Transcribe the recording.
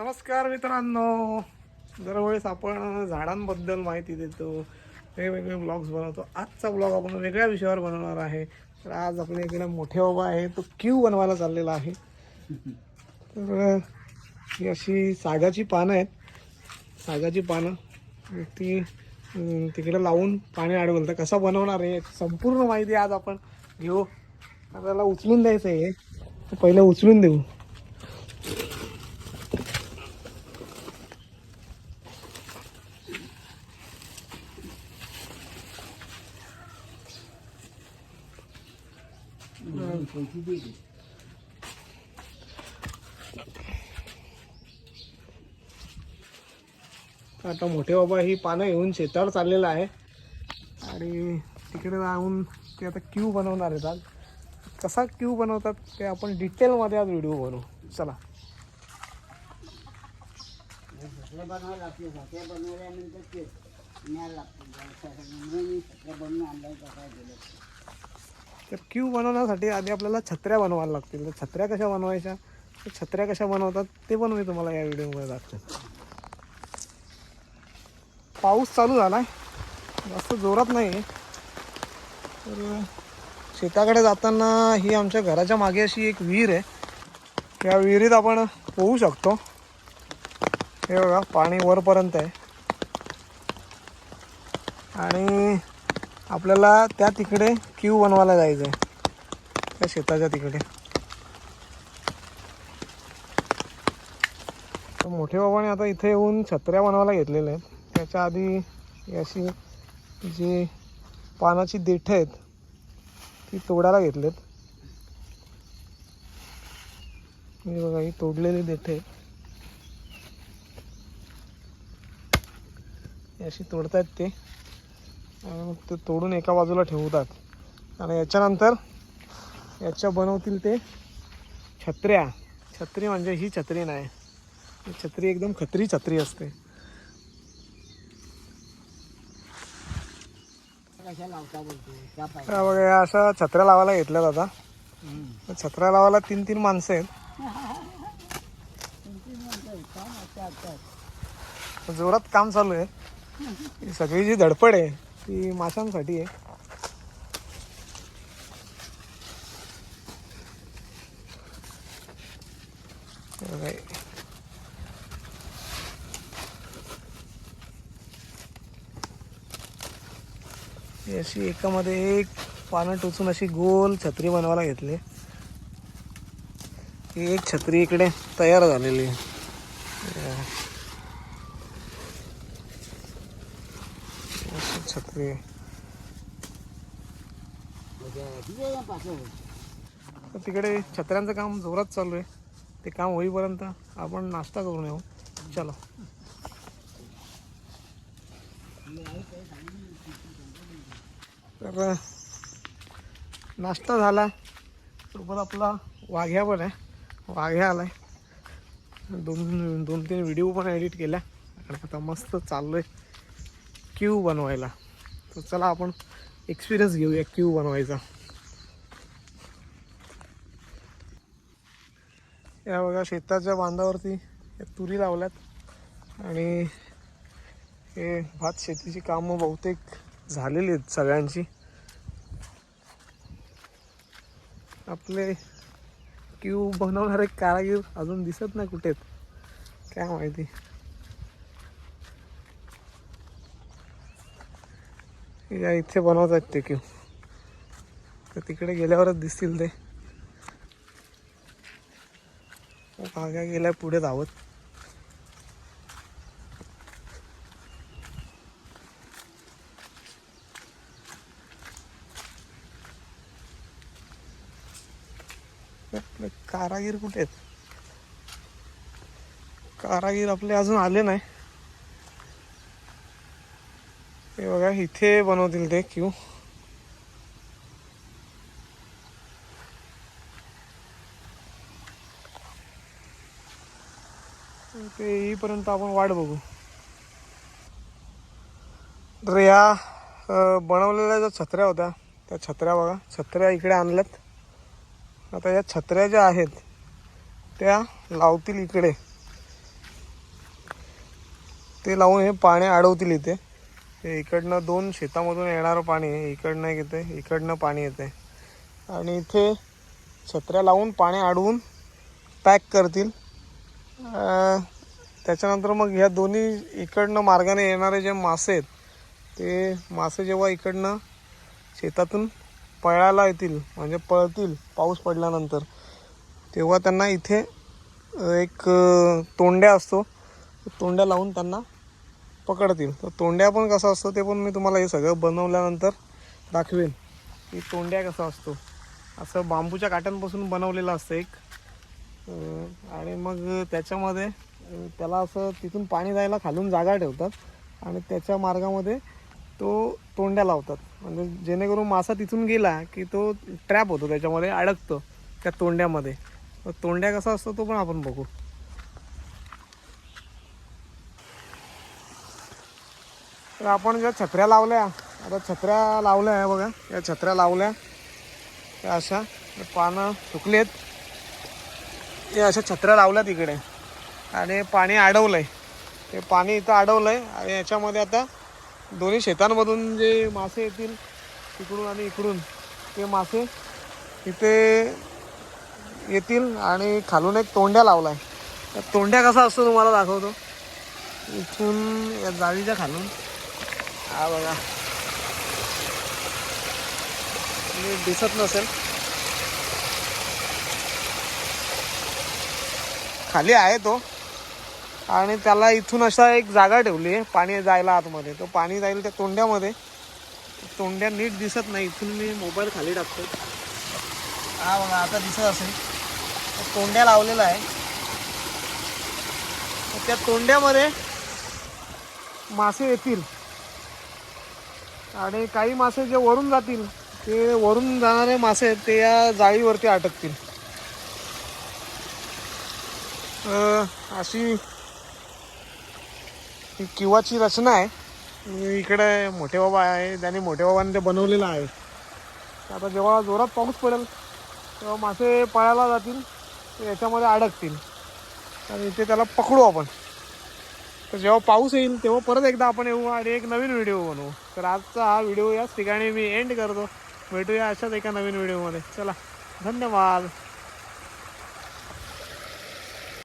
नमस्कार मित्रांनो. दरवेळेस आपण झाडांबद्दल माहिती देतो. वेगवेगळे ब्लॉग्स बनवतो. आजचा ब्लॉग आपण वेगळ्या विषयावर बनवणार आहे. तर आज आपल्या इकडे मोठे बाबा आहे. तो क्यू बनवायला चाललेला आहे. तर ही अशी सागाची पानं आहेत. सागाची पानं. ती तिकडे लावून पाणी अडवलं तर कसं बनवणार आहे संपूर्ण माहिती आज आपण घेऊ. त्याला उचलून द्यायचं आहे. पहिलं पहिले उचलून देऊ. आता मोठे बाबा ही पानं घेऊन शेतावर चाललेलं आहे. आणि तिकडे जाऊन ते आता क्यू बनवणार आहेत आज. कसा क्यू बनवतात ते आपण डिटेलमध्ये आज व्हिडिओ बनवू. चला. बनवल्यानंतर तर क्यू बनवण्यासाठी आधी आपल्याला छत्र्या बनवायला लागतील. तर छत्र्या कशा बनवायच्या? तर छत्र्या कशा बनवतात ते पण मी तुम्हाला या व्हिडिओमध्ये दाखवेन. पाऊस चालू झाला आहे जास्त जोरात नाही आहे तर शेताकडे जाताना ही आमच्या घराच्या मागे अशी एक विहीर आहे. या विहिरीत आपण पोहू शकतो. हे बघा पाणी वरपर्यंत आहे. आणि आपल्याला त्या तिकडे क्यू बनवायला जायचं आहे त्या शेताच्या तिकडे. तर मोठे बाबाने आता इथे येऊन छत्र्या बनवायला घेतलेल्या आहेत. त्याच्या आधी अशी जी पानाची देठं आहेत ती तोडायला घेतलेत. हे बघा ही तोडलेली देठ आहेत. अशी तोडतायत ते. मग ते तोडून एका बाजूला ठेवतात. आणि याच्यानंतर याच्या बनवतील ते छत्र्या. छत्री म्हणजे ही छत्री नाही. ही छत्री एकदम खत्री छत्री असते. बघा अशा छत्र्या लावायला आता. तर छत्र्या लावायला तीन तीन माणसं आहेत. जोरात काम चालू आहे. ही सगळी जी धडपड आहे ती माशांसाठी आहे. अशी एकामध्ये एक पानं टोचून अशी गोल छत्री बनवायला घेतली. ही एक छत्री इकडे तयार झालेली आहे. आहे तर तिकडे छत्र्यांचं काम जोरात चालू आहे ते काम होईपर्यंत आपण नाश्ता करून येऊ चलो तर नाश्ता झाला सोबत आपला वाघ्या पण आहे वाघ्या आलाय दोन दोन तीन व्हिडिओ पण एडिट केल्या आणि आता मस्त चाललो आहे क्यू बनवायला. तर चला आपण एक्सपिरियन्स घेऊया क्यू बनवायचा. या बघा शेताच्या बांधावरती तुरी लावल्यात. आणि हे भात शेतीची कामं बहुतेक झालेली आहेत सगळ्यांची. आपले क्यू बनवणारे कारागीर अजून दिसत नाही कुठेत. काय माहिती. या इथे आहेत ते क्यू तर तिकडे गेल्यावरच दिसतील ते. काग्या गेल्या पुढे धावत कारागीर कुठे आहेत? कारागीर आपले अजून आले नाही. हे बघा इथे बनवतील ते क्यू. ते येईपर्यंत आपण वाट बघू. तर या बनवलेल्या ज्या छत्र्या होत्या त्या छत्र्या बघा छत्र्या इकडे आणल्यात. आता या छत्र्या ज्या आहेत त्या लावतील इकडे. ते लावून हे पाणी अडवतील इथे. हे इकडनं दोन शेतामधून येणारं पाणी इकडनं एक येते इकडनं पाणी येते आणि इथे छत्र्या लावून पाणी अडवून पॅक करतील. त्याच्यानंतर मग ह्या दोन्ही इकडनं मार्गाने येणारे जे मासे आहेत ते मासे जेव्हा इकडनं शेतातून पळायला येतील म्हणजे पळतील पाऊस पडल्यानंतर तेव्हा त्यांना इथे एक तोंड्या असतो. तोंड्या लावून त्यांना पकडतील. तर तोंड्या पण कसा असतो ते पण मी तुम्हाला हे सगळं बनवल्यानंतर दाखवेन. की तोंड्या कसा असतो. असं बांबूच्या काट्यांपासून बनवलेलं असतं एक. आणि मग त्याच्यामध्ये त्याला असं तिथून पाणी जायला खालून जागा ठेवतात. आणि त्याच्या मार्गामध्ये तो तोंड्या लावतात. म्हणजे जेणेकरून मासा तिथून गेला की तो ट्रॅप होतो त्याच्यामध्ये अडकतो त्या तोंड्यामध्ये. तोंड्या कसा असतो तो पण आपण बघू. तर आपण ज्या छत्र्या लावल्या आता छत्र्या लावल्या आहे बघा या छत्र्या लावल्या. त्या अशा पानं सुकलेत. हे अशा छत्र्या लावल्या तिकडे आणि पाणी अडवलं आहे ते पाणी इथं अडवलं आहे आणि याच्यामध्ये आता दोन्ही शेतांमधून जे मासे येतील तिकडून आणि इकडून ते मासे इथे येतील आणि खालून एक तोंड्या लावलाय. त्या तोंड्या कसा असतो तुम्हाला दाखवतो? इथून या जाळीच्या खालून. हा बघा. नीट दिसत नसेल. खाली आहे तो. आणि त्याला इथून अशा एक जागा ठेवली आहे पाणी जायला आतमध्ये. तो पाणी जाईल त्या तोंड्यामध्ये तोंड्या नीट दिसत नाही. इथून मी मोबाईल खाली टाकतो. हा बघा आता दिसत असेल. तोंड्या लावलेला आहे. त्या तोंड्यामध्ये मासे येतील. आणि काही मासे जे वरून जातील ते वरून जाणारे मासे आहेत ते या जाळीवरती अटकतील. अशी ही किवाची रचना आहे. इकडे मोठे बाबा आहे त्याने मोठे बाबाने ते बनवलेलं आहे. आता जेव्हा जोरात पाऊस पडेल तेव्हा मासे पळायला जातील याच्यामध्ये अडकतील. आणि इथे त्याला पकडू आपण. तर जेव्हा पाऊस येईल तेव्हा परत एकदा आपण येऊ आणि एक नवीन व्हिडिओ बनवू. तर आजचा हा व्हिडिओ याच ठिकाणी मी एंड करतो. भेटूया अशाच एका नवीन व्हिडिओमध्ये. चला धन्यवाद.